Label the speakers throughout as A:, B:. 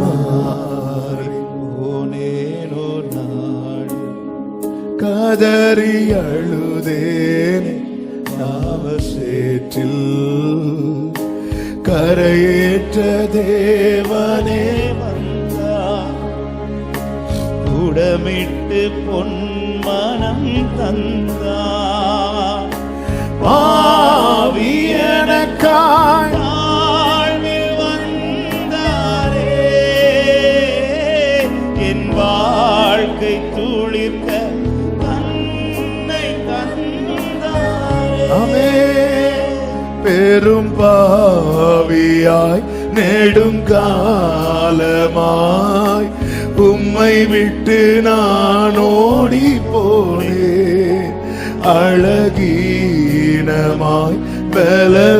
A: தடமாறி போனேனோ நாள் கதறி அழுதேனே நாவசேற்றில். கரையேற்ற தேவனே
B: வந்தார் உடமிட்டு பொன்மனம் தந்தா
A: பாவி எனக்காய்
B: குளிர்க்க தன்னை தந்தாரே.
A: பெரும் பாவியாய் நெடுங்காலமாய் உம்மை விட்டு நான் ஓடி போனேன். அழகீனமாய் பலவீனனாய்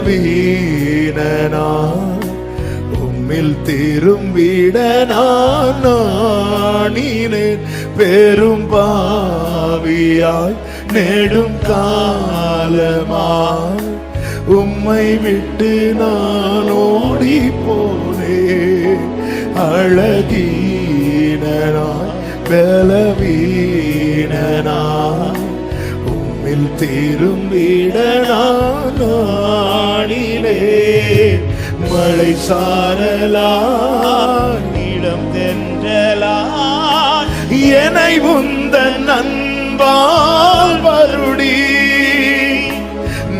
A: உம்மில் திரும்பிட நான் நாணினேன் பெரும் பாவியாய் நெடும் காலமாய் உம்மை விட்டு நான் ஓடி போனே. அழகீனனாய் பலவீனனாய் உம்மில் திரும்பிட நான் மழை சாரலாய் என்னை உந்த நண்பால் வருடி.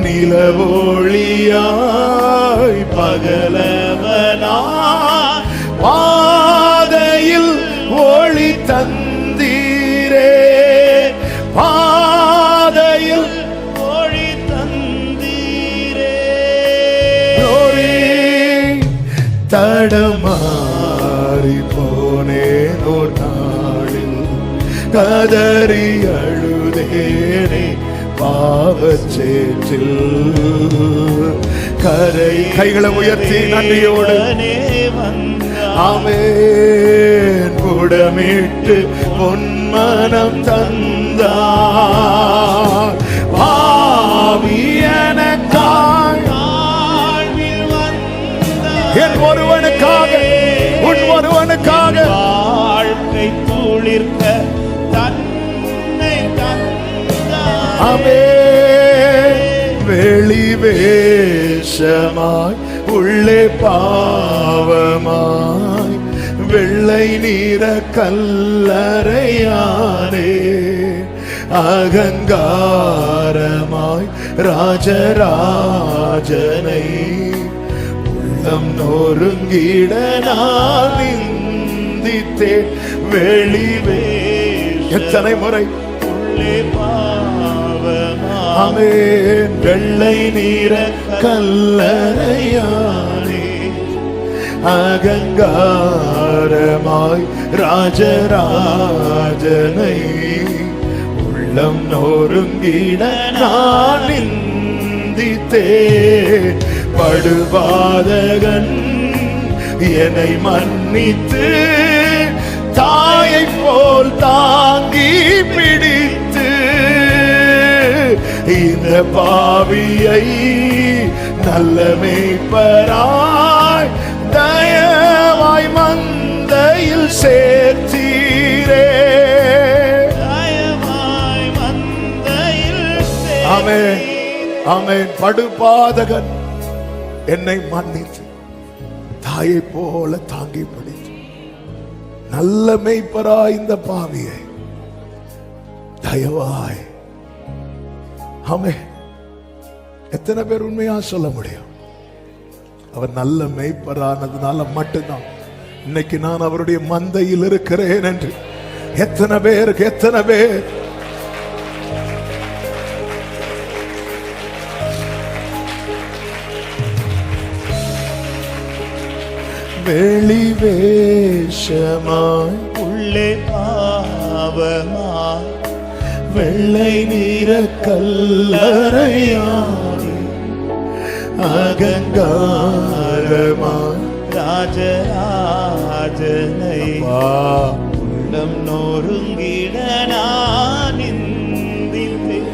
A: நிலவோழியாய் பகலவனா பாதையில் ஒளி தந்தீரே. பாதையில்
B: ஒளி தந்தீரே.
A: தடமாறி போனே ஒரு கதறி அழுதேனே பாவச்சேற்றில் கரை கைகளை உயர்த்தி நன்றியோடு. ஆமென். புடமிட்டு பொன்மனம்
B: வந்தார்
A: என் ஒருவனுக்காக உன் ஒருவனுக்காக.
B: வாழ்க்கை துளிர்க்க தந்தார்
A: அமே வெளி வேஷமாய் உள்ளே பாவமாய் வெள்ளை நீர கல்லறையானே. அகங்காரமாய் ராஜராஜனை உள்ளம் நொறுங்கிட நான் நிந்தித்தே வெளிவே எத்தனை முறை?
B: உள்ளே பாவமா
A: ஆமென் வெள்ளை நீர கல்லறையானே. அகங்காரமாய் ராஜராஜனை உள்ளம் நோருங்கிட நான் நிந்தித்தே. படுபாதகன் என்னை மன்னித்து தாயை போல் தாங்கி பிடி இந்த பாவியை நல்ல மேய்ப்பராய் தயவாய் மந்தையில் சேர்த்தீரே. ஆமென். ஆமென். படுபாதகன் என்னை மன்னித்து தாயை போல தாங்கி பிடித்து நல்ல மேய்ப்பராய் இந்த பாவியை தயவாய் ஆமே எத்தனை பேர் உண்மையா சொல்ல முடியும்? அவர் நல்ல மெய்ப்பரானதுனால மட்டும்தான். இன்னைக்கு நான் அவருடைய மந்தையில் இருக்கிறேன் என்று. எத்தனை பேருக்கு எத்தனை பேர்? வெளிவேஷமாய்
B: உள்ளே பாவமா
A: வெள்ளை நீர கல்லறையாய் அகங்காரமாய்
B: ராஜராஜனை.
A: வா
B: உள்ளம் நொறுங்கிட நான் நிந்தித்தேன்.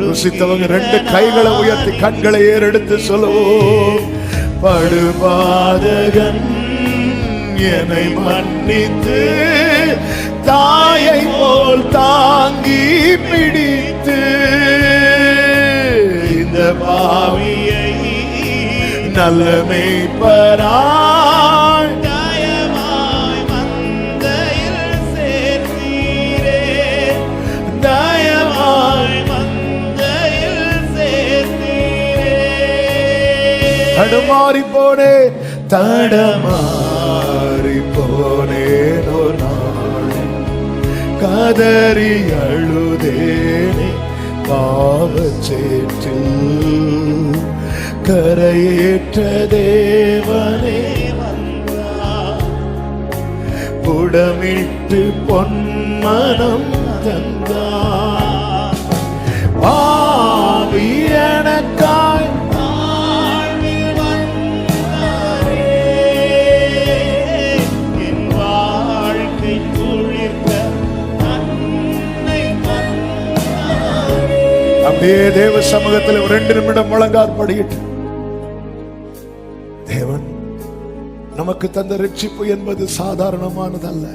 A: ருசித்தவங்க ரெண்டு கைகளை உயர்த்தி கண்களை ஏறெடுத்து சொல்லுவோம் படுபாதகன் என்னை மன்னித்து தாயை போல் தாங்கி பிடித்து. இந்த பாவி நல்ல மேய்ப்பராய் தடுமாறி போனே தடமாறி போனேனோ ஒரு கதறி அழுதேனே பாவச்சேற்றில் கரையேற்ற தேவனே புடமிட்டு பொன்மனம்
B: தந்தா.
A: அப்படியே தேவ சமூகத்தில் ஒரு ரெண்டு நிமிடம் முழங்காற்படியிட்டு தேவன் நமக்கு தந்த ரட்சிப்பு என்பது சாதாரணமானதல்ல.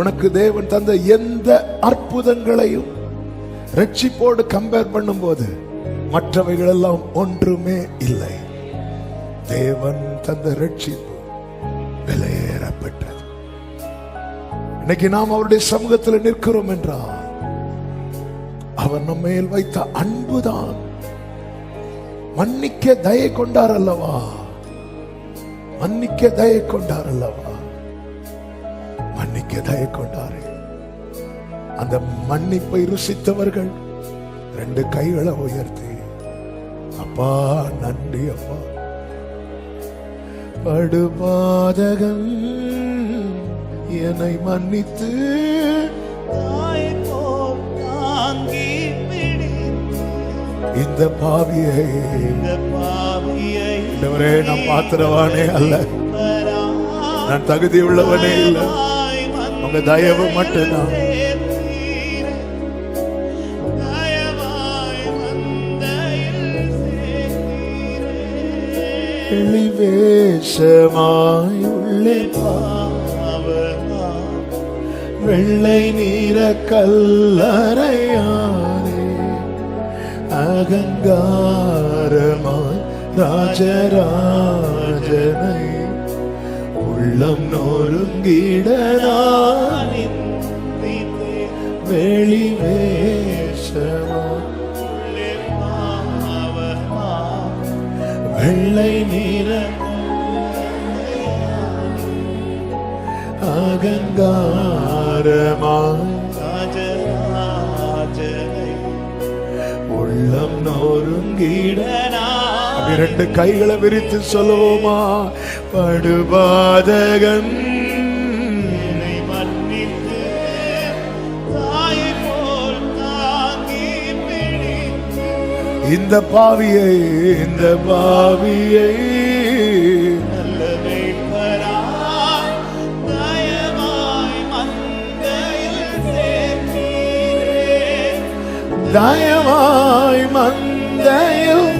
A: உனக்கு தேவன் தந்த எந்த அற்புதங்களையும் ரட்சிப்போடு கம்பேர் பண்ணும்போது மற்றவைகள் எல்லாம் ஒன்றுமே இல்லை. தேவன் தந்த ரட்சிப்பு விலையேறப்பட்டது இன்னைக்கு நாம் அவருடைய சமூகத்தில் நிற்கிறோம் என்றால் அவர் நம்ம மேல் வைத்த அன்புதான். மன்னிக்க தயை கொண்டார் அல்லவா மன்னிக்க தயை கொண்டார் அல்லவா மன்னிக்க தயை கொண்டாரு. அந்த மன்னிப்பை ருசித்தவர்கள் ரெண்டு கைகளை உயர்த்தி அப்பா நன்றி அப்பா. படுபாதகன் என்னை மன்னித்து இந்த பாவியை.
B: இந்த பாவியை
A: ஆண்டவரே நான் பாத்திரவானே அல்ல. நான் தகுதி உள்ளவனே இல்ல. உங்க தயவு மட்டும்தான். வெளிவேஷமாய் உள்ளே வெள்ளை நீர கல்லறையானே அகங்காரமாய் ராஜராஜனை உள்ளம் நொறுங்கிடனான்
B: நிந்தித்தே
A: வெளி வேஷமாய் வெள்ளை நிற அகங்காரமாய் நொறுங்கிட
B: நான்
A: அப்படி ரெண்டு கைகளை விரித்து சொல்லுவோமா? படுபாதகன். இந்த பாவியை இந்த பாவியை.
B: நல்ல மேய்ப்பராய் மந்தையில்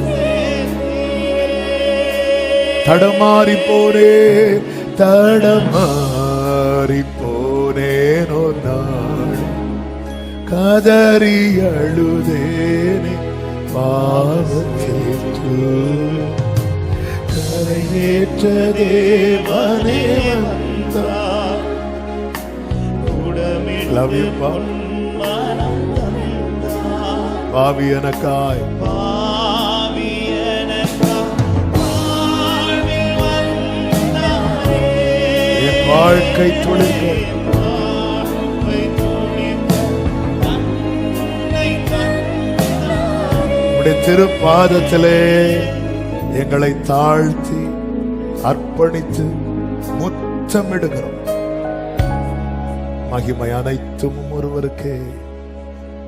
A: தடமாறி போனே தடமாறி போனேன் நாள். கதறி அழுதேனே பாவத்தேற்று கரையேற்ற தேவனே.
B: மனம் தந்தார்
A: பாவி எனக்காய்
B: பாவி
A: வாழ்க்கை துளிர்க்க உடைய திருப்பாதத்திலே எங்களை தாழ்த்தி அர்ப்பணித்து முத்தமிடுகிறோம். மகிமை அனைத்தும் ஒருவருக்கே.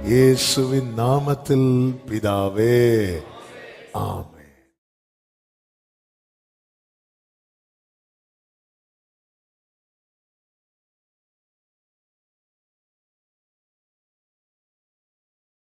A: இயேசுவின் நாமத்தில் பிதாவே. ஆம்